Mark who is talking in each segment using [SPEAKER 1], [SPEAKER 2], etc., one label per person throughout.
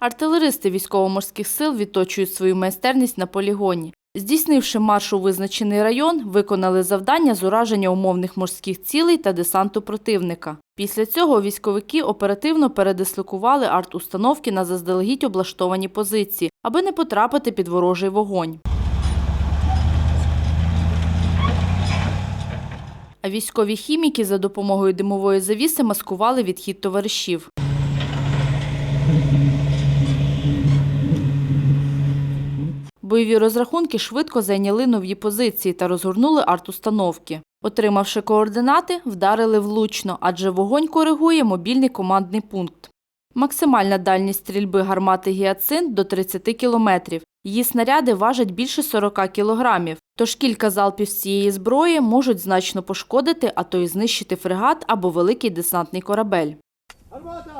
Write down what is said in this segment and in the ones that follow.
[SPEAKER 1] Артилеристи військово-морських сил відточують свою майстерність на полігоні. Здійснивши марш у визначений район, виконали завдання з ураження умовних морських цілей та десанту противника. Після цього військовики оперативно передислокували арт-установки на заздалегідь облаштовані позиції, аби не потрапити під ворожий вогонь. А військові хіміки за допомогою димової завіси маскували відхід товаришів. Бойові розрахунки швидко зайняли нові позиції та розгорнули арт-установки. Отримавши координати, вдарили влучно, адже вогонь коригує мобільний командний пункт. Максимальна дальність стрільби гармати «Гіацинт» до 30 кілометрів. Її снаряди важать більше 40 кілограмів, тож кілька залпів з цієї зброї можуть значно пошкодити, а то й знищити фрегат або великий десантний корабель.
[SPEAKER 2] Постріл!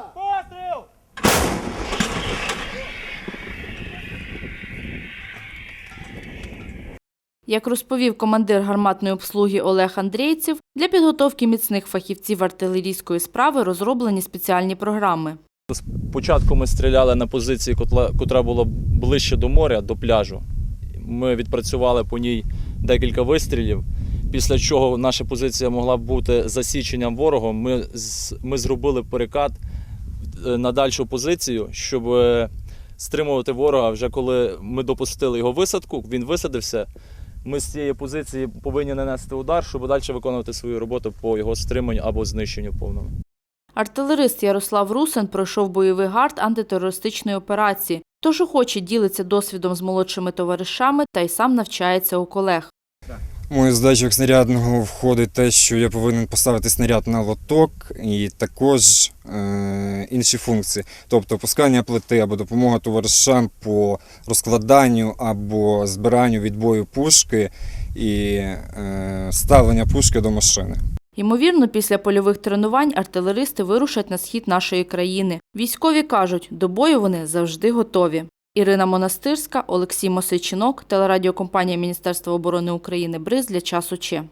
[SPEAKER 1] Як розповів командир гарматної обслуги Олег Андрійців, для підготовки міцних фахівців артилерійської справи розроблені спеціальні програми.
[SPEAKER 3] Спочатку ми стріляли на позиції, котра була ближче до моря, до пляжу. Ми відпрацювали по ній декілька вистрілів. Після чого наша позиція могла бути засіченням ворогом. Ми, ми зробили перекат е, на дальшу позицію, щоб е, стримувати ворога. Вже коли ми допустили його висадку, він висадився. Ми з цієї позиції повинні нанести удар, щоб далі виконувати свою роботу по його стриманню або знищенню повному.
[SPEAKER 1] Артилерист Ярослав Русин пройшов бойовий гард антитерористичної операції, тож охоче ділиться досвідом з молодшими товаришами та й сам навчається у колег.
[SPEAKER 4] Мою задачу як снарядного входить те, що я повинен поставити снаряд на лоток і також е, інші функції, тобто опускання плити або допомога товаришам по розкладанню або збиранню відбою пушки і е, ставлення пушки до машини.
[SPEAKER 1] Ймовірно, після польових тренувань артилеристи вирушать на схід нашої країни. Військові кажуть, до бою вони завжди готові. Ірина Монастирська, Олексій Мосичинок, телерадіокомпанія Міністерства оборони України «Бриз» для часу Че.